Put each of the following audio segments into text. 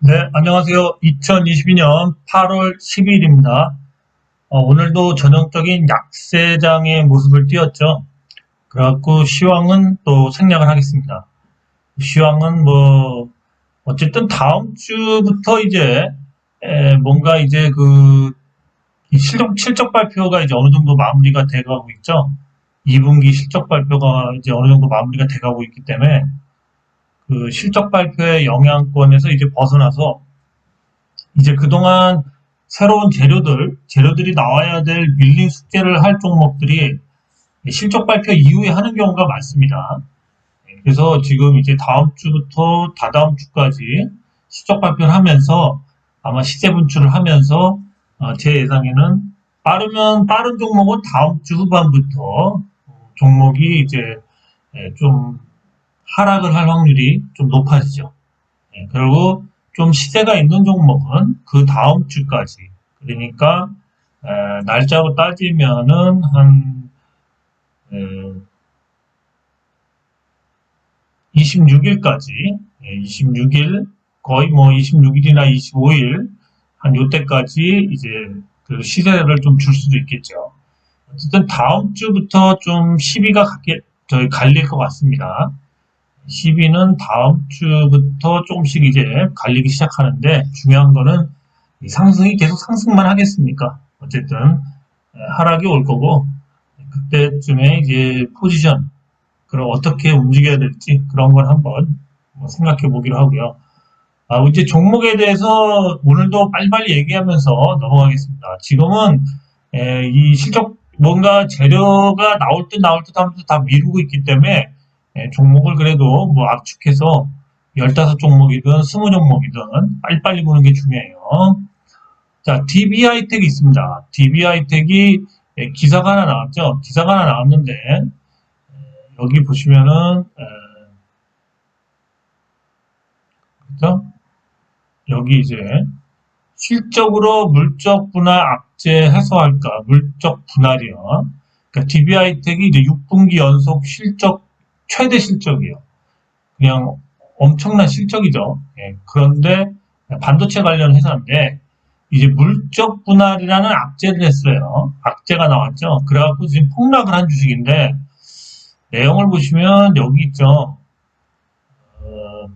네, 안녕하세요. 2022년 8월 10일입니다. 어, 오늘도 전형적인 약세장의 모습을 띄었죠. 그래갖고 시황은 또 생략을 하겠습니다. 시황은 뭐 어쨌든 다음 주부터 이제 에, 뭔가 이제 그이 실적 실적 발표가 이제 어느 정도 마무리가 돼가고 있죠. 2분기 실적 발표가 이제 어느 정도 마무리가 돼가고 있기 때문에 그 실적 발표의 영향권에서 이제 벗어나서 이제 그동안 새로운 재료들, 재료들이 나와야 될 밀린 숙제를 할 종목들이 실적 발표 이후에 하는 경우가 많습니다. 그래서 지금 이제 다음 주부터 다다음 주까지 실적 발표를 하면서 아마 시세 분출을 하면서 어, 제 예상에는 빠르면 빠른 종목은 다음 주 후반부터 종목이 이제 예, 좀 하락을 할 확률이 좀 높아지죠. 예, 그리고 좀 시세가 있는 종목은 그 다음 주까지 그러니까 에, 날짜로 따지면은 한 에, 26일까지 26일 거의 뭐 26일이나 25일 한 요때까지 이제 그 시세를 좀 줄 수도 있겠죠. 어쨌든 다음 주부터 좀 시비가 갈게, 저희 갈릴 것 같습니다. 시비는 다음 주부터 조금씩 이제 갈리기 시작하는데 중요한 거는 이 상승이 계속 상승만 하겠습니까? 어쨌든 에, 하락이 올 거고 그때쯤에 이제 포지션 그럼 어떻게 움직여야 될지 그런 걸 한번 뭐 생각해 보기로 하고요. 아, 이제 종목에 대해서 오늘도 빨리빨리 얘기하면서 넘어가겠습니다. 지금은 에, 이 실적 뭔가 재료가 나올 듯 나올 듯 하면서 다 미루고 있기 때문에 에, 종목을 그래도 뭐 압축해서 15종목이든 20종목이든 빨리빨리 보는 게 중요해요. 자, DB하이텍이 있습니다. DB하이텍이 에, 기사가 하나 나왔죠. 기사가 하나 나왔는데 에, 여기 보시면은 에, 그죠? 여기 이제 실적으로 물적 분할 악재 해소할까? 물적 분할이요. 그러니까 DB하이텍이 이제 6분기 연속 실적 최대 실적이에요. 그냥 엄청난 실적이죠. 예, 그런데 반도체 관련 회사인데 이제 물적 분할이라는 악재를 했어요. 악재가 나왔죠. 그래갖고 지금 폭락을 한 주식인데 내용을 보시면 여기 있죠. 어,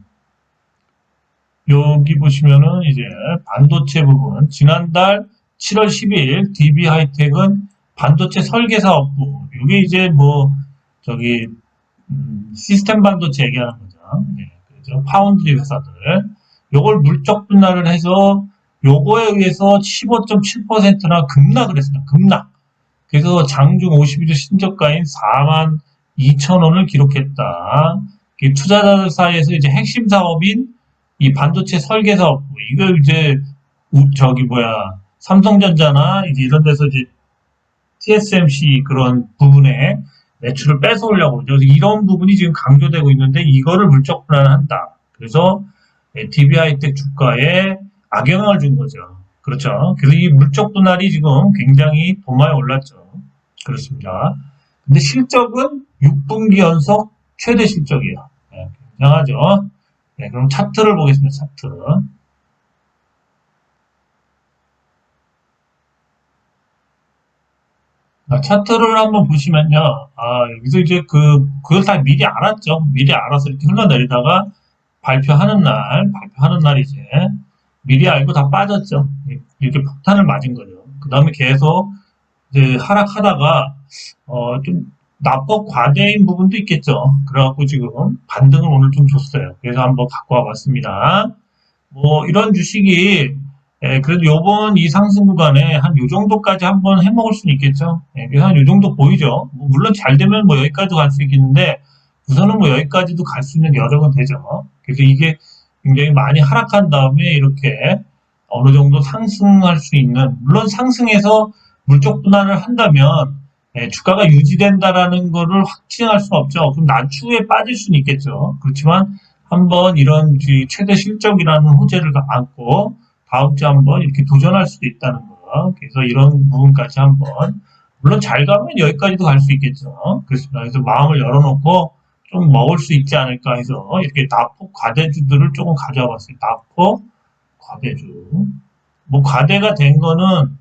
여기 보시면은 이제 반도체 부분 지난달 7월 10일 DB 하이텍은 반도체 설계 사업부 이게 이제 뭐 저기 음, 시스템 반도체 얘기하는 거죠. 예, 그죠. 파운드리 회사들 요걸 물적 분할을 해서 요거에 의해서 15.7%나 급락을 했습니다. 급락. 그래서 장중 51일 신저가인 4만 2천 원을 기록했다. 투자자들 사이에서 이제 핵심 사업인 이 반도체 설계 사업 이거 이제 우- 저기 뭐야 삼성전자나 이제 이런 데서 이제 TSMC 그런 부분에 매출을 뺏어오려고 그러죠. 이런 부분이 지금 강조되고 있는데 이거를 물적 분할한다. 그래서 DB하이텍 주가에 악영향을 준 거죠. 그렇죠. 그래서 이 물적 분할이 지금 굉장히 도마에 올랐죠. 그렇습니다. 근데 실적은 6분기 연속 최대 실적이에요. 네, 굉장하죠. 네, 그럼 차트를 보겠습니다. 차트. 차트를 한번 보시면요. 아, 여기서 이제 그, 그걸 다 미리 알았죠. 미리 알아서 이렇게 흘러내리다가 발표하는 날, 발표하는 날 이제 미리 알고 다 빠졌죠. 이렇게 폭탄을 맞은 거죠. 그 다음에 계속 이제 하락하다가, 어, 좀 납법 과대인 부분도 있겠죠. 그래갖고 지금 반등을 오늘 좀 줬어요. 그래서 한번 갖고 와봤습니다. 뭐, 이런 주식이 예, 그래도 요번 이 상승 구간에 한 요 정도까지 한번 해 먹을 수는 있겠죠. 예, 그래서 한 요 정도 보이죠. 뭐 물론 잘 되면 뭐 여기까지도 갈 수 있겠는데, 우선은 뭐 여기까지도 갈 수 있는 여력은 되죠. 그래서 이게 굉장히 많이 하락한 다음에 이렇게 어느 정도 상승할 수 있는, 물론 상승해서 물적 분할을 한다면, 예, 주가가 유지된다라는 거를 확증할 수는 없죠. 그럼 낮추에 빠질 수는 있겠죠. 그렇지만 한번 이런 이 최대 실적이라는 호재를 안고 다음 주에 한번 이렇게 도전할 수도 있다는 거. 그래서 이런 부분까지 한번 물론 잘 가면 여기까지도 갈 수 있겠죠. 그렇습니다. 그래서 마음을 열어놓고 좀 먹을 수 있지 않을까 해서 이렇게 나폭 과대주들을 조금 가져와 봤어요. 나폭 과대주. 뭐 과대가 된 거는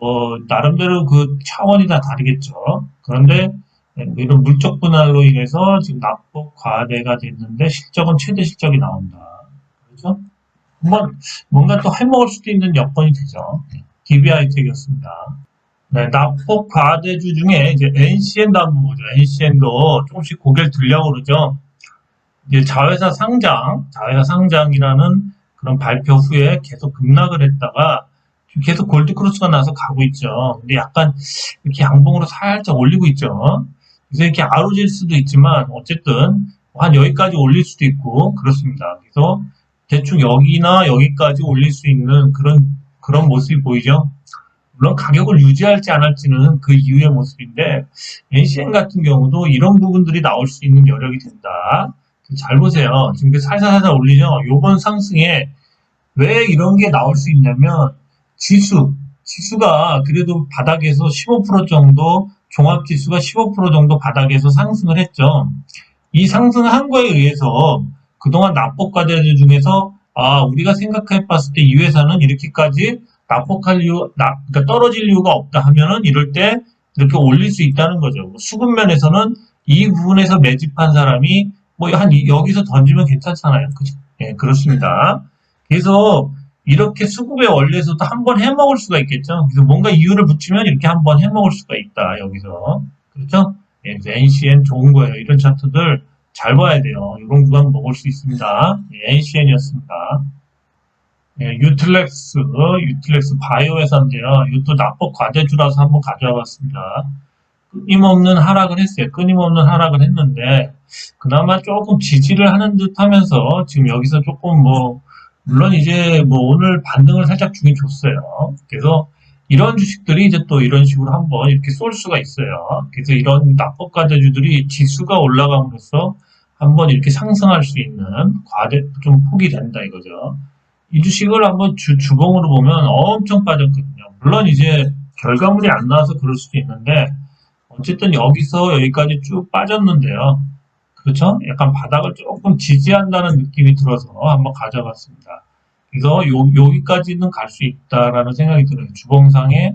뭐 나름대로 그 차원이 다 다르겠죠. 그런데 이런 물적 분할로 인해서 지금 납폭 과대가 됐는데 실적은 최대 실적이 나온다. 그렇죠? 한번 뭔가 또 해먹을 수도 있는 여건이 되죠. DBI텍이었습니다. 네, 납폭 과대주 중에 이제 NCN도 한번 보죠. NCN도 조금씩 고개를 들려고 그러죠. 이제 자회사 상장, 자회사 상장이라는 그런 발표 후에 계속 급락을 했다가 계속 골드크로스가 나서 가고 있죠. 근데 약간 이렇게 양봉으로 살짝 올리고 있죠. 그래서 이렇게 아로질 수도 있지만 어쨌든 한 여기까지 올릴 수도 있고 그렇습니다. 그래서 대충 여기나 여기까지 올릴 수 있는 그런 그런 모습이 보이죠. 물론 가격을 유지할지 안 할지는 그 이후의 모습인데 NCN 같은 경우도 이런 부분들이 나올 수 있는 여력이 된다. 잘 보세요. 지금 그 살살살살 올리죠. 요번 상승에 왜 이런 게 나올 수 있냐면 지수, 지수가 그래도 바닥에서 15% 정도 종합 지수가 15% 정도 바닥에서 상승을 했죠. 이 상승을 한 거에 의해서 그동안 납법과대들 중에서 아 우리가 생각해 봤을 때 이 회사는 이렇게까지 납법할 이유, 납, 그러니까 떨어질 이유가 없다 하면은 이럴 때 이렇게 올릴 수 있다는 거죠. 수급 면에서는 이 부분에서 매집한 사람이 뭐 한 여기서 던지면 괜찮잖아요. 그죠? 예, 그렇습니다. 그래서 이렇게 수급의 원리에서도 한 번 해먹을 수가 있겠죠. 그래서 뭔가 이유를 붙이면 이렇게 한 번 해먹을 수가 있다. 여기서. 그렇죠? 예, NCN 좋은 거예요. 이런 차트들 잘 봐야 돼요. 이런 구간 먹을 수 있습니다. 예, NCN이었습니다. 예, 유틀렉스, 유틀렉스 바이오 회사인데요. 이것도 납법 과대주라서 한번 가져와 봤습니다. 끊임없는 하락을 했어요. 끊임없는 하락을 했는데, 그나마 조금 지지를 하는 듯 하면서, 지금 여기서 조금 뭐, 물론 이제 뭐 오늘 반등을 살짝 주긴 줬어요. 그래서 이런 주식들이 이제 또 이런 식으로 한번 이렇게 쏠 수가 있어요. 그래서 이런 납법과대주들이 지수가 올라감으로써 한번 이렇게 상승할 수 있는 과대 좀 폭이 된다 이거죠. 이 주식을 한번 주, 주봉으로 보면 엄청 빠졌거든요. 물론 이제 결과물이 안 나와서 그럴 수도 있는데 어쨌든 여기서 여기까지 쭉 빠졌는데요. 그렇죠? 약간 바닥을 조금 지지한다는 느낌이 들어서 한번 가져갔습니다. 그래서 요, 여기까지는 갈 수 있다라는 생각이 들어요. 주봉상에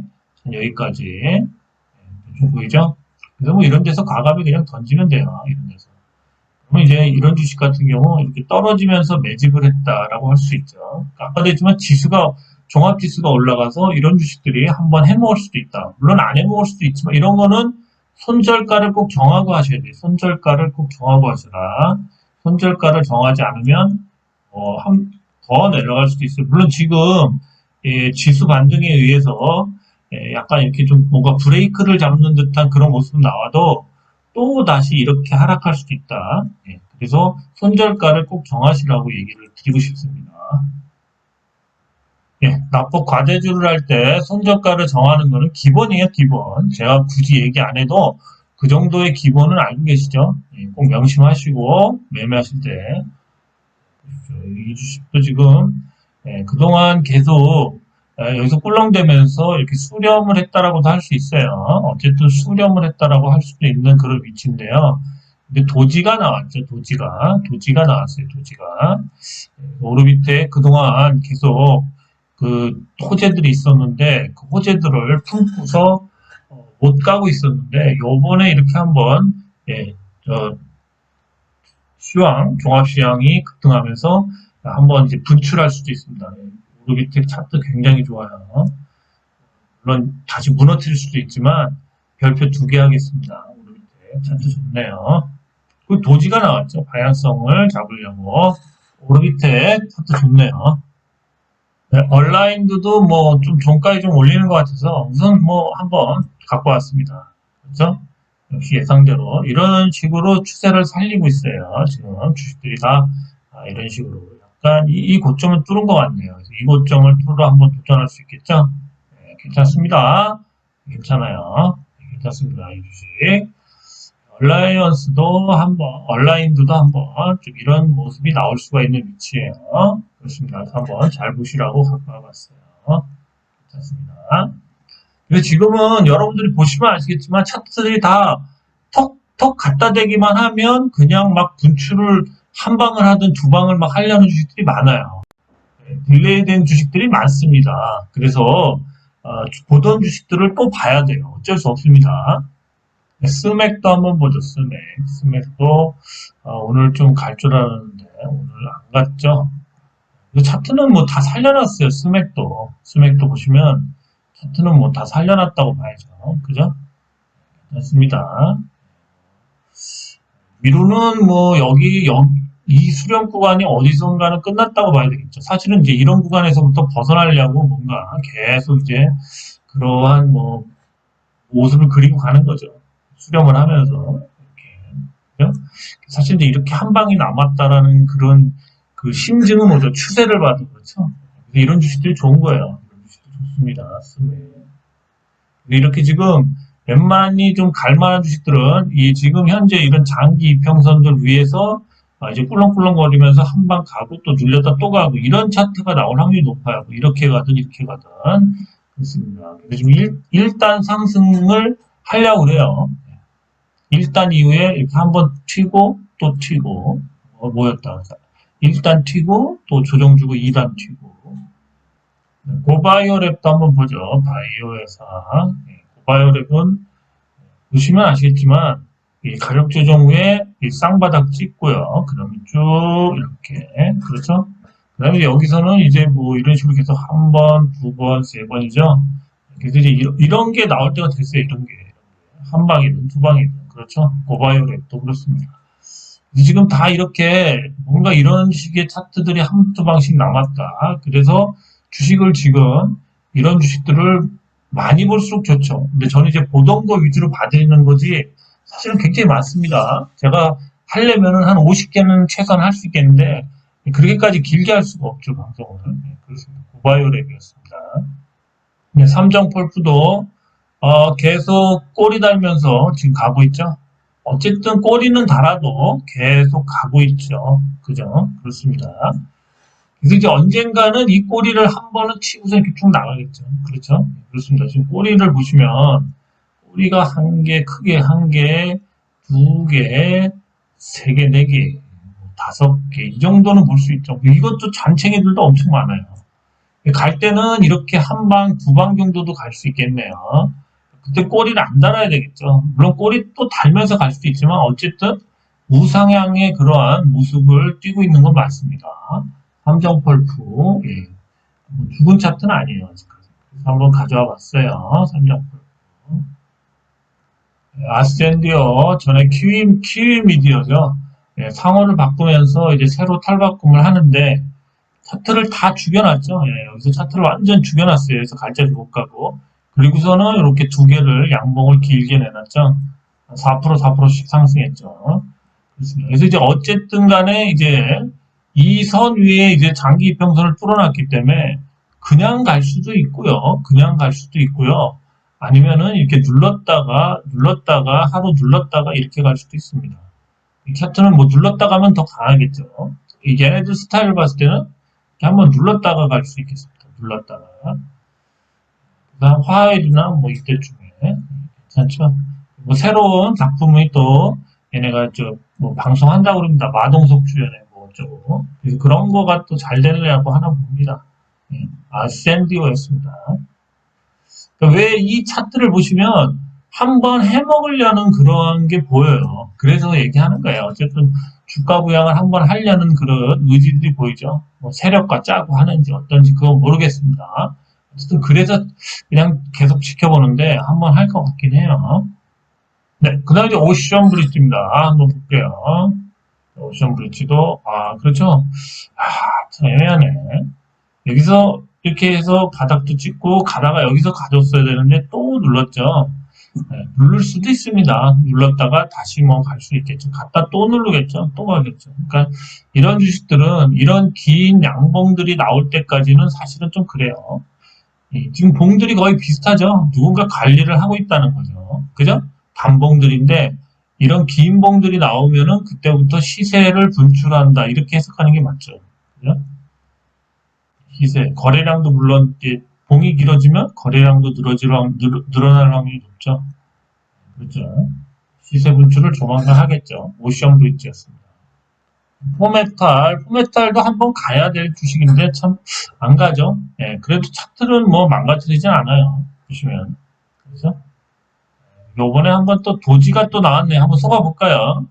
여기까지. 네, 좀 보이죠? 그래서 뭐 이런 데서 과감히 그냥 던지면 돼요. 이런 데서. 그러면 이제 이런 주식 같은 경우 이렇게 떨어지면서 매집을 했다라고 할 수 있죠. 아까도 했지만 지수가 종합 지수가 올라가서 이런 주식들이 한번 해먹을 수도 있다. 물론 안 해먹을 수도 있지만 이런 거는 손절가를 꼭 정하고 하셔야 돼요. 손절가를 꼭 정하고 하셔라. 손절가를 정하지 않으면 어, 한, 더 내려갈 수도 있어요. 물론 지금 예, 지수 반등에 의해서 예, 약간 이렇게 좀 뭔가 브레이크를 잡는 듯한 그런 모습 나와도 또 다시 이렇게 하락할 수도 있다. 예, 그래서 손절가를 꼭 정하시라고 얘기를 드리고 싶습니다. 예, 납법 과대주를 할 때 손절가를 정하는 것은 기본이에요, 기본. 제가 굳이 얘기 안 해도 그 정도의 기본은 알고 계시죠? 예, 꼭 명심하시고 매매하실 때. 이 주식도 지금 예, 그동안 계속 예, 여기서 꿀렁대면서 이렇게 수렴을 했다라고도 할 수 있어요. 어쨌든 수렴을 했다라고 할 수도 있는 그런 위치인데요. 근데 도지가 나왔죠, 도지가. 도지가 나왔어요, 도지가. 오르비트에 그동안 계속 그 호재들이 있었는데 그 호재들을 품고서 어, 못 가고 있었는데 요번에 이렇게 한번 예, 저 시황 종합 시황이 급등하면서 한번 이제 분출할 수도 있습니다. 오르비텍 차트 굉장히 좋아요. 물론 다시 무너뜨릴 수도 있지만 별표 두 개 하겠습니다. 오르비텍 차트 좋네요. 그 도지가 나왔죠. 방향성을 잡으려고 오르비텍 차트 좋네요. 네, 온라인도 뭐 좀 종가에 좀 올리는 것 같아서 우선 뭐 한번 갖고 왔습니다. 그렇죠? 역시 예상대로 이런 식으로 추세를 살리고 있어요. 지금 주식들이 다 아, 이런 식으로 약간 이, 이 고점을 뚫은 것 같네요. 이 고점을 뚫어 한번 도전할 수 있겠죠? 네, 괜찮습니다. 괜찮아요. 네, 괜찮습니다. 이 주식. 얼라이언스도 한번, 얼라인드도 한번 좀 이런 모습이 나올 수가 있는 위치예요. 그렇습니다. 한번 잘 보시라고 갖고 와봤어요. 괜찮습니다. 근데 지금은 여러분들이 보시면 아시겠지만 차트들이 다 턱턱 갖다 대기만 하면 그냥 막 분출을 한 방을 하든 두 방을 막 하려는 주식들이 많아요. 네, 딜레이된 주식들이 많습니다. 그래서 어, 보던 주식들을 또 봐야 돼요. 어쩔 수 없습니다. 네, 스맥도 한번 보죠. 스맥. 스맥도 어, 오늘 좀 갈 줄 알았는데 오늘 안 갔죠. 이 차트는 뭐 다 살려놨어요. 스맥도. 스맥도 보시면 차트는 뭐 다 살려놨다고 봐야죠. 그죠? 맞습니다. 위로는 뭐 여기, 여기 이 수렴 구간이 어디선가는 끝났다고 봐야 되겠죠. 사실은 이제 이런 구간에서부터 벗어나려고 뭔가 계속 이제 그러한 뭐 모습을 그리고 가는 거죠. 수렴을 하면서 이렇게? 사실 이제 이렇게 한 방이 남았다라는 그런 그 심증은 뭐죠? 추세를 봐도 그렇죠. 이런 주식들이 좋은 거예요. 좋습니다. 스웨. 이렇게 지금 웬만히 좀 갈만한 주식들은 이 지금 현재 이런 장기 이평선들 위에서 아, 이제 꿀렁꿀렁거리면서 한 방 가고 또 눌렸다 또 가고 이런 차트가 나올 확률이 높아요. 뭐 이렇게 가든 이렇게 가든 그렇습니다. 그래서 지금 일, 일단 상승을 하려고 그래요. 1단 이후에 이렇게 한번 튀고 또 튀고 어, 뭐였다. 1단 튀고 또 조정 주고 2단 튀고 네, 고바이오랩도 한번 보죠. 바이오 회사. 네, 고바이오랩은 보시면 아시겠지만 이 가격 조정 후에 이 쌍바닥 찍고요. 그러면 쭉 이렇게 그렇죠. 그 다음에 여기서는 이제 뭐 이런 식으로 계속 한 번, 두 번, 세 번이죠. 그래서 이제 이런, 이런 게 나올 때가 됐어요. 이런 게. 한 방이든 두 방이든. 그렇죠. 고바이오랩도 그렇습니다. 지금 다 이렇게 뭔가 이런 식의 차트들이 한두 방씩 남았다. 그래서 주식을 지금 이런 주식들을 많이 볼수록 좋죠. 근데 저는 이제 보던 거 위주로 봐드리는 거지 사실은 굉장히 많습니다. 제가 하려면은 한 50개는 최소한 할 수 있겠는데 그렇게까지 길게 할 수가 없죠 방송을. 네, 그렇습니다. 고바이오랩이었습니다. 네, 삼성폴프도 어, 계속 꼬리 달면서 지금 가고 있죠. 어쨌든 꼬리는 달아도 계속 가고 있죠. 그죠? 그렇습니다. 그래서 이제 언젠가는 이 꼬리를 한 번은 치고서 이렇게 쭉 나가겠죠. 그렇죠? 그렇습니다. 지금 꼬리를 보시면 꼬리가 한 개, 크게 한 개, 두 개, 세 개, 네 개, 다섯 개, 이 정도는 볼 수 있죠. 이것도 잔챙이들도 엄청 많아요. 갈 때는 이렇게 한 방, 두 방 정도도 갈 수 있겠네요. 그때 꼬리를 안 달아야 되겠죠. 물론 꼬리 또 달면서 갈 수도 있지만 어쨌든 우상향의 그러한 모습을 띄고 있는 건 맞습니다. 삼성펄프 예. 뭐 죽은 차트는 아니에요. 아직까지. 그래서 한번 가져와 봤어요. 삼성펄프. 예, 아스젠디어 전에 키위, 키위 미디어죠. 예, 상호를 바꾸면서 이제 새로 탈바꿈을 하는데 차트를 다 죽여놨죠. 예, 여기서 차트를 완전 죽여놨어요. 그래서 갈자리 못 가고. 그리고서는 이렇게 두 개를 양봉을 길게 내놨죠. 4% 4%씩 상승했죠. 그래서 이제 어쨌든 간에 이제 이 선 위에 이제 장기 이평선을 뚫어놨기 때문에 그냥 갈 수도 있고요. 그냥 갈 수도 있고요. 아니면은 이렇게 눌렀다가 눌렀다가 하루 눌렀다가 이렇게 갈 수도 있습니다. 이 차트는 뭐 눌렀다가 하면 더 강하겠죠. 이 얘네들 스타일을 봤을 때는 한번 눌렀다가 갈 수 있겠습니다. 눌렀다가 그다음 화요일이나 뭐 이때쯤에 괜찮죠. 뭐 새로운 작품이 또 얘네가 저뭐 방송한다고 그럽니다. 마동석 주연의 그래서 그런 거가 또 잘 되려고 하나 봅니다. 예. 아센디오였습니다. 그러니까 왜이 차트를 보시면 한번 해먹으려는 그런 게 보여요. 그래서 얘기하는 거예요. 어쨌든 주가 부양을 한번 하려는 그런 의지들이 보이죠. 뭐 세력과 짜고 하는지 어떤지 그건 모르겠습니다. 어쨌든 그래서 그냥 계속 지켜보는데 한번 할 것 같긴 해요. 네, 그 다음에 오션 브릿지입니다. 한번 볼게요. 오션 브릿지도, 아, 그렇죠. 아, 참 애매하네. 여기서 이렇게 해서 바닥도 찍고 가다가 여기서 가졌어야 되는데 또 눌렀죠. 네, 누를 수도 있습니다. 눌렀다가 다시 뭐 갈 수 있겠죠. 갔다 또 누르겠죠. 또 가겠죠. 그러니까 이런 주식들은 이런 긴 양봉들이 나올 때까지는 사실은 좀 그래요. 예, 지금 봉들이 거의 비슷하죠. 누군가 관리를 하고 있다는 거죠. 그죠? 단봉들인데 이런 긴 봉들이 나오면은 그때부터 시세를 분출한다 이렇게 해석하는 게 맞죠. 그죠? 시세 거래량도 물론 봉이 길어지면 거래량도 늘어질, 늘어날 확률이 높죠. 그렇죠. 시세 분출을 조만간 하겠죠. 오션 브릿지였습니다. 포메탈, 포메탈도 한번 가야 될 주식인데 참 안 가죠. 예, 그래도 차트는 뭐 망가뜨리진 않아요. 보시면. 그래서 요번에 한번 또 도지가 또 나왔네. 한번 쏘아볼까요?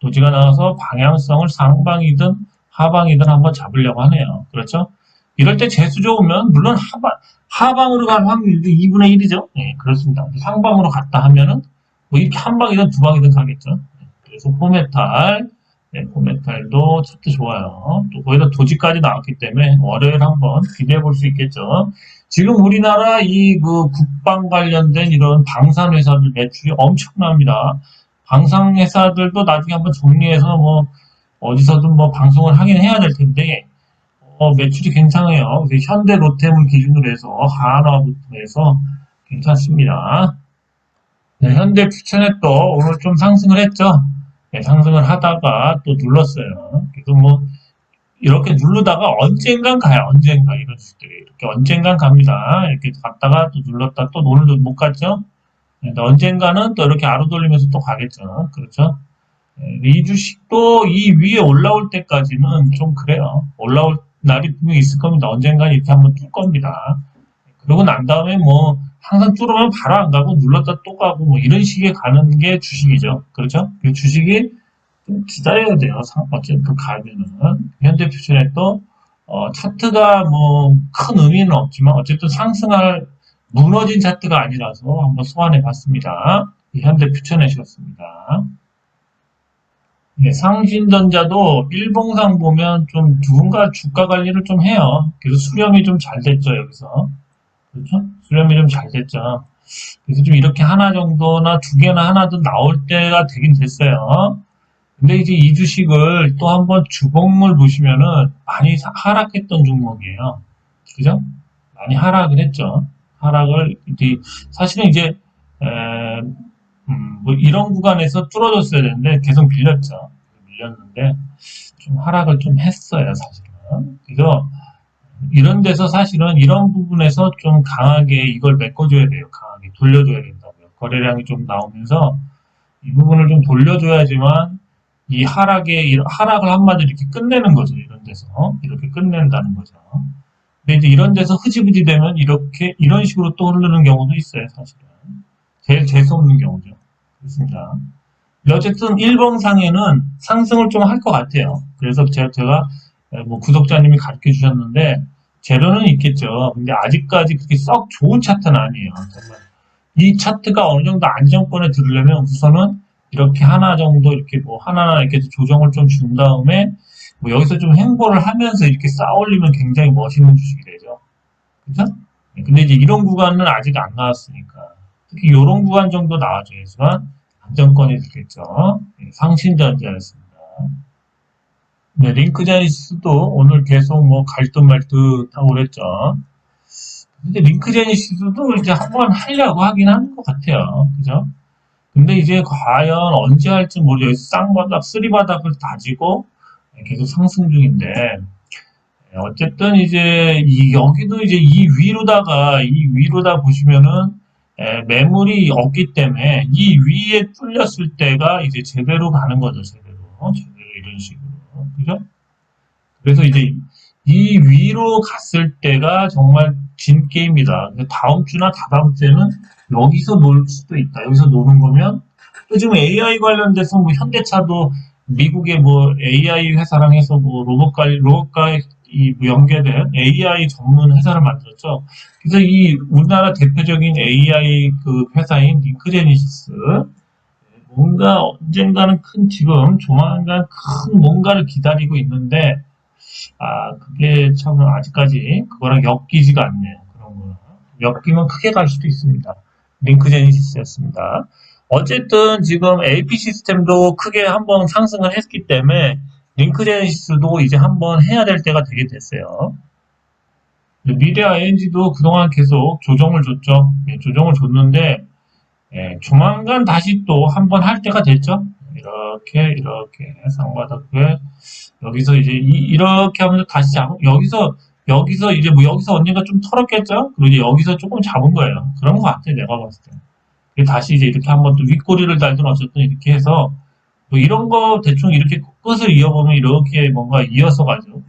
도지가 나와서 방향성을 상방이든 하방이든 한번 잡으려고 하네요. 그렇죠? 이럴 때 재수 좋으면 물론 하방, 하방으로 갈 확률도 2분의 1이죠. 예, 그렇습니다. 상방으로 갔다 하면은 뭐 이렇게 한 방이든 두 방이든 가겠죠. 예, 그래서 포메탈, 네, 포메탈도 차트 좋아요. 또 거기다 도지까지 나왔기 때문에 월요일 한번 기대해 볼 수 있겠죠. 지금 우리나라 이 그 국방 관련된 이런 방산 회사들 매출이 엄청납니다. 방산 회사들도 나중에 한번 정리해서 뭐 어디서든 뭐 방송을 하긴 해야 될 텐데 어, 매출이. 그래서 현대 로템을 기준으로 해서 한화부터 해서 괜찮습니다. 네, 현대 퓨처넷도 오늘 좀 상승을 했죠. 네, 상승을 하다가 또 눌렀어요. 그래서 뭐 이렇게 누르다가 언젠간 가요. 언젠가 이런 식들이 이렇게 언젠간 갑니다. 이렇게 갔다가 또 눌렀다 또 오늘도 못 갔죠. 네, 근데 언젠가는 또 이렇게 아로 돌리면서 또 가겠죠. 그렇죠? 네, 이 주식도 이 위에 올라올 때까지는 좀 그래요. 올라올 날이 분명히 있을 겁니다. 언젠가 이렇게 한번 뜰 겁니다. 그러고 난 다음에 뭐 항상 뚫으면 바로 안 가고 눌렀다 또 가고 뭐 이런 식의 가는 게 주식이죠. 그렇죠? 그 주식이 좀 기다려야 돼요. 상- 어쨌든 가면은 현대퓨처넷도 어, 차트가 뭐 큰 의미는 없지만 어쨌든 상승할 무너진 차트가 아니라서 한번 소환해 봤습니다. 이 현대 퓨처넷이었습니다. 예, 상신전자도 일봉상 보면 좀 누군가 주가 관리를 좀 해요. 그래서 수렴이 좀 잘 됐죠, 여기서. 그렇죠? 수렴이 좀 잘 됐죠. 그래서 좀 이렇게 하나 정도나 두 개나 하나도 나올 때가 되긴 됐어요. 근데 이제 이 주식을 또 한번 주봉을 보시면은 많이 사- 하락했던 종목이에요. 그죠? 많이 하락을 했죠. 하락을 이제 사실은 이제 에, 음, 뭐 이런 구간에서 뚫어졌어야 되는데 계속 밀렸죠. 밀렸는데 좀 하락을 좀 했어요, 사실은. 그래서 이런 데서 사실은 이런 부분에서 좀 강하게 이걸 메꿔줘야 돼요. 강하게 돌려줘야 된다고요. 거래량이 좀 나오면서 이 부분을 좀 돌려줘야지만 이 하락에 이 하락을 한마디로 이렇게 끝내는 거죠. 이런 데서 이렇게 끝낸다는 거죠. 근데 이제 이런 데서 흐지부지 되면 이렇게 이런 식으로 또 흐르는 경우도 있어요. 사실은 제일 재수 없는 경우죠. 그렇습니다. 어쨌든 일봉상에는 상승을 좀 할 것 같아요. 그래서 제가, 제가 뭐 구독자님이 가르쳐 주셨는데 재료는 있겠죠. 근데 아직까지 그렇게 썩 좋은 차트는 아니에요. 정말 이 차트가 어느 정도 안정권에 들으려면 우선은 이렇게 하나 정도 이렇게 뭐 하나하나 이렇게 조정을 좀 준 다음에 뭐 여기서 좀 행보를 하면서 이렇게 쌓아올리면 굉장히 멋있는 주식이 되죠. 그죠? 네, 근데 이제 이런 구간은 아직 안 나왔으니까 특히 이런 구간 정도 나와줘야지만 안정권이 들겠죠. 네, 상신전자였습니다. 네, 링크 제니시스도 오늘 계속 뭐 갈듯 말듯 하고 그랬죠. 근데 링크 제니시스도 이제 한번 하려고 하긴 하는 것 같아요. 그죠? 근데 이제 과연 언제 할지 모르겠어요. 쌍바닥, 쓰리바닥을 다지고 계속 상승 중인데, 어쨌든 이제 이 여기도 이제 이 위로다가 이 위로다 보시면은 에, 매물이 없기 때문에 이 위에 뚫렸을 때가 이제 제대로 가는 거죠. 제대로. 제대로 이런 식으로. 그죠? 그래서 이제 이 위로 갔을 때가 정말 진 게임이다. 다음 주나 다다음 주에는 여기서 놀 수도 있다. 여기서 노는 거면 또 지금 AI 관련돼서 뭐 현대차도 미국의 뭐 AI 회사랑 해서 뭐 로봇과 로봇과 이 연계된 AI 전문 회사를 만들었죠. 그래서 이 우리나라 대표적인 AI 그 회사인 링크제니시스 뭔가 언젠가는 큰 지금 조만간 큰 뭔가를 기다리고 있는데 아 그게 참 아직까지 그거랑 엮이지가 않네요. 그런 거 엮이면 크게 갈 수도 있습니다. 링크 제니시스였습니다. 어쨌든 지금 AP 시스템도 크게 한번 상승을 했기 때문에 링크 제니시스도 이제 한번 해야 될 때가 되게 됐어요. 미래 ING도 그동안 계속 조정을 줬죠. 예, 조정을 줬는데 예, 조만간 다시 또 한번 할 때가 됐죠. 이렇게 이렇게 상바닥에 여기서 이제 이, 렇게 하면서 다시 잡 여기서 여기서 이제 뭐 여기서 언젠가 좀 털었겠죠. 그리고 이제 여기서 조금 잡은 거예요. 그런 것 같아 내가 봤을 때. 다시 이제 이렇게 한번 또 윗꼬리를 달든 어쨌든 이렇게 해서 뭐 이런 거 대충 이렇게 끝을 이어보면 이렇게 뭔가 이어서 가죠.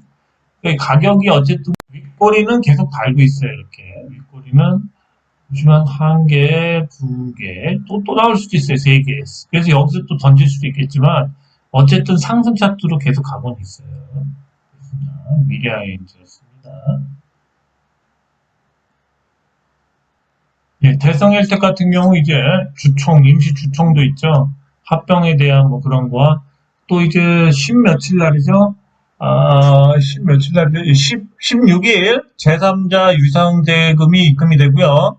그러니까 가격이 어쨌든 윗꼬리는 계속 달고 있어요. 이렇게 윗꼬리는 보시면 한 개, 두 개, 또, 또 나올 수도 있어요. 세 개. 그래서 여기서 또 던질 수도 있겠지만 어쨌든 상승 차트로 계속 가고는 있어요. 그렇습니다. 미래아이언즈였습니다. 예, 대성일택 같은 경우 이제 주총, 임시 주총도 있죠. 합병에 대한 뭐 그런 거와 또 이제 10 며칠 날이죠. 아, 10 며칠 날이죠. 10, 16일 제3자 유상대금이 입금이 되고요.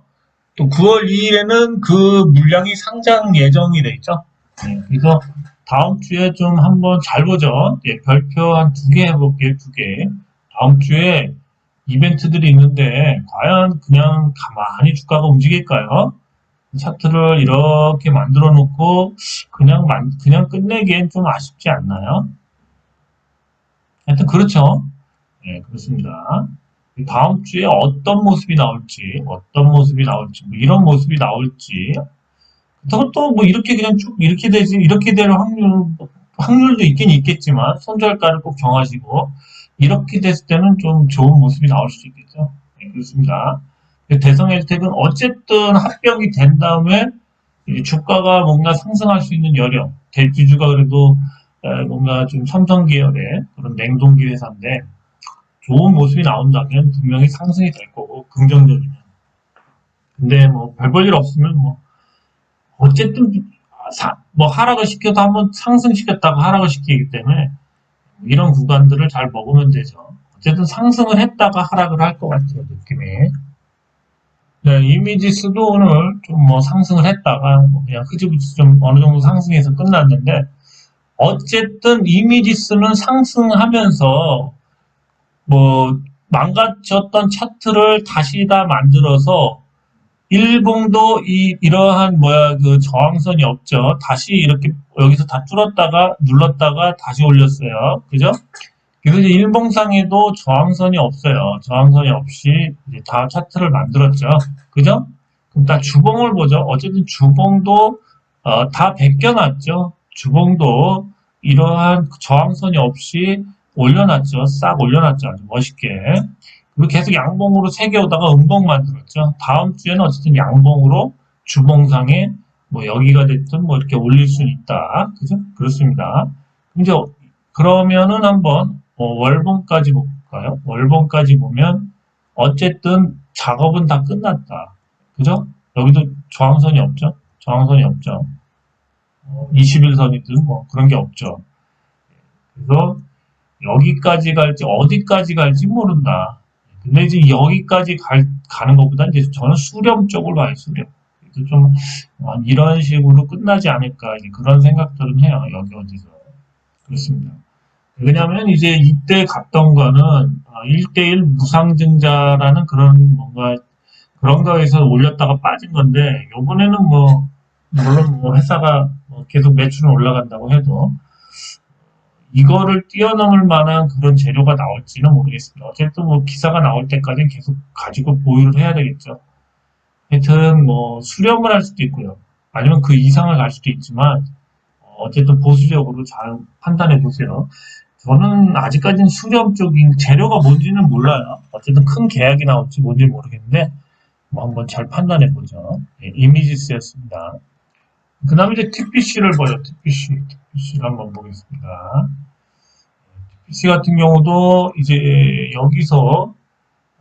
또 9월 2일에는 그 물량이 상장 예정이 돼 있죠. 네, 그래서 다음 주에 좀 한번 잘 보죠. 예, 별표 한 두 개 해볼게요. 두 개. 다음 주에 이벤트들이 있는데 과연 그냥 가만히 주가가 움직일까요? 차트를 이렇게 만들어 놓고 그냥 만, 그냥 끝내기엔 좀 아쉽지 않나요? 하여튼 그렇죠. 네, 그렇습니다. 다음 주에 어떤 모습이 나올지, 어떤 모습이 나올지, 뭐 이런 모습이 나올지, 그것도 뭐 이렇게 그냥 쭉 이렇게 되지, 이렇게 될 확률, 확률도 있긴 있겠지만, 손절가를 꼭 정하시고, 이렇게 됐을 때는 좀 좋은 모습이 나올 수 있겠죠. 네, 그렇습니다. 대성 혜택은 어쨌든 합병이 된 다음에 주가가 뭔가 상승할 수 있는 여력, 대주주가 그래도 뭔가 좀 삼성 계열의 그런 냉동기 회사인데 좋은 모습이 나온다면 분명히 상승이 될 거고 긍정적이면 근데 뭐 별 볼 일 없으면 뭐 어쨌든 사, 뭐 하락을 시켜도 한번 상승시켰다가 하락을 시키기 때문에 이런 구간들을 잘 먹으면 되죠. 어쨌든 상승을 했다가 하락을 할 것 같아요, 느낌이. 네, 이미지스도 오늘 좀 뭐 상승을 했다가 뭐 그냥 흐지부지 좀 어느 정도 상승해서 끝났는데 어쨌든 이미지스는 상승하면서 뭐 망가졌던 차트를 다시 다 만들어서 일봉도 이 이러한 뭐야 그 저항선이 없죠. 다시 이렇게 여기서 다 뚫었다가 눌렀다가 다시 올렸어요. 그죠? 그래서 이제 일봉상에도 저항선이 없어요. 저항선이 없이 이제 다 차트를 만들었죠. 그죠? 그럼 딱 주봉을 보죠. 어쨌든 주봉도 어, 다 벗겨놨죠. 주봉도 이러한 저항선이 없이 올려놨죠. 싹 올려놨죠. 아주 멋있게. 그리고 계속 양봉으로 세 개 오다가 음봉 만들었죠. 다음 주에는 어쨌든 양봉으로 주봉상에 뭐 여기가 됐든 뭐 이렇게 올릴 수는 있다. 그죠? 그렇습니다. 이제 그러면은 한번 뭐 월봉까지 볼까요? 월봉까지 보면 어쨌든 작업은 다 끝났다. 그죠? 여기도 저항선이 없죠? 저항선이 없죠. 21선이든 어, 뭐 그런 게 없죠. 그래서 여기까지 갈지 어디까지 갈지 모른다. 근데 이제 여기까지 갈, 가는 것보다 이제 저는 수렴 쪽으로 봐요, 수렴. 좀 이런 식으로 끝나지 않을까 그런 생각들은 해요, 여기 어디서. 그렇습니다. 왜냐하면 이제 이때 갔던 거는 1대1 아, 무상증자라는 그런 뭔가 그런 거에서 올렸다가 빠진 건데 요번에는 뭐 물론 뭐 회사가 뭐 계속 매출은 올라간다고 해도 이거를 뛰어넘을 만한 그런 재료가 나올지는 모르겠습니다. 어쨌든 뭐 기사가 나올 때까지는 계속 가지고 보유를 해야 되겠죠. 하여튼 뭐 수렴을 할 수도 있고요. 아니면 그 이상을 갈 수도 있지만 어쨌든 보수적으로 잘 판단해 보세요. 저는 아직까지는 수렴 쪽인 재료가 뭔지는 몰라요. 어쨌든 큰 계약이 나올지 뭔지 모르겠는데 뭐 한번 잘 판단해 보죠. 네, 이미지스였습니다. 그 다음에 이제 TPC를 보죠. TPC. TPC를 한번 보겠습니다. TPC 같은 경우도 이제 여기서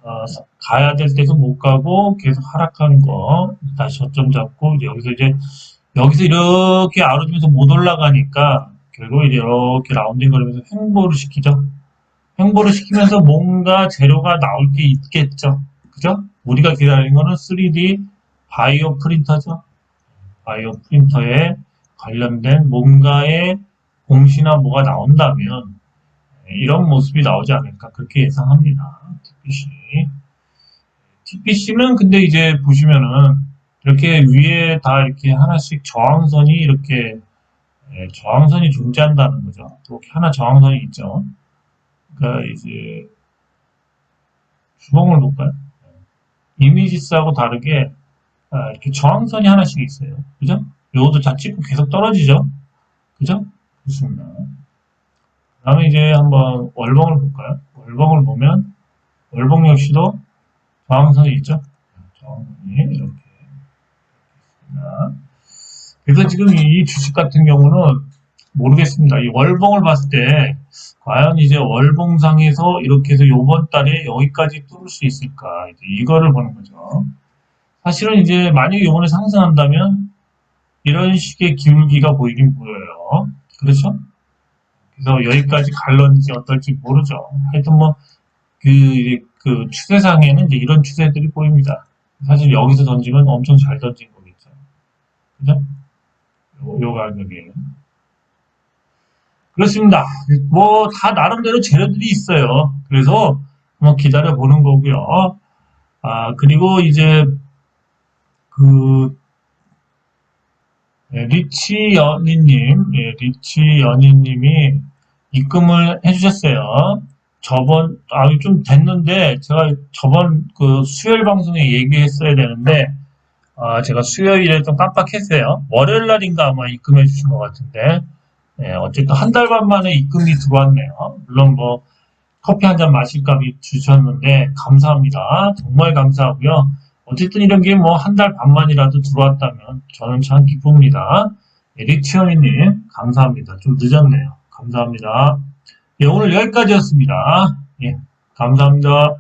어, 가야 될 때도 못 가고 계속 하락하는 거 다시 저점 잡고 이제 여기서 이제 여기서 이렇게 아르주면서 못 올라가니까 결국 이제 이렇게 라운딩 거리면서 횡보를 시키죠. 횡보를 시키면서 뭔가 재료가 나올 게 있겠죠. 그죠? 우리가 기다리는 거는 3D 바이오 프린터죠. 바이오 프린터에 관련된 뭔가의 공시나 뭐가 나온다면 이런 모습이 나오지 않을까 그렇게 예상합니다. TPC. TPC는 근데 이제 보시면은 이렇게 위에 다 이렇게 하나씩 저항선이 이렇게 예, 저항선이 존재한다는 거죠. 이렇게 하나 저항선이 있죠. 그러니까 이제 주봉을 볼까요? 이미지스하고 다르게 아, 이렇게 저항선이 하나씩 있어요. 그죠? 요것도 다 찍고 계속 떨어지죠? 그죠? 좋습니다. 그 다음에 이제 한번 월봉을 볼까요? 월봉을 보면, 월봉 역시도 저항선이 있죠? 저항선이 이렇게 있습니다. 그래서 지금 이 주식 같은 경우는 모르겠습니다. 이 월봉을 봤을 때, 과연 이제 월봉상에서 이렇게 해서 요번 달에 여기까지 뚫을 수 있을까? 이제 이거를 보는 거죠. 사실은 이제 만약에 요번에 상승한다면 이런 식의 기울기가 보이긴 보여요. 그렇죠? 그래서 여기까지 갈런지 어떨지 모르죠. 하여튼 뭐, 그, 그 추세상에는 이제 이런 추세들이 보입니다. 사실 여기서 던지면 엄청 잘 던진 거겠죠. 그죠? 요, 요 가격에. 그렇습니다. 뭐, 다 나름대로 재료들이 있어요. 그래서 한번 기다려 보는 거고요. 아, 그리고 이제, 그, 네, 리치 연희님, 예, 리치 연희님이 입금을 해주셨어요. 저번, 아, 좀 됐는데, 제가 저번 그 수요일 방송에 얘기했어야 되는데, 아, 제가 수요일에 좀 깜빡했어요. 월요일 날인가 아마 입금해 주신 것 같은데, 예, 어쨌든 한 달 반 만에 입금이 들어왔네요. 물론 뭐, 커피 한 잔 마실 값이 주셨는데, 감사합니다. 정말 감사하고요. 어쨌든 이런 게 뭐 한 달 반만이라도 들어왔다면 저는 참 기쁩니다. 에릭치어니님 감사합니다. 좀 늦었네요. 감사합니다. 예, 오늘 여기까지였습니다. 예, 감사합니다.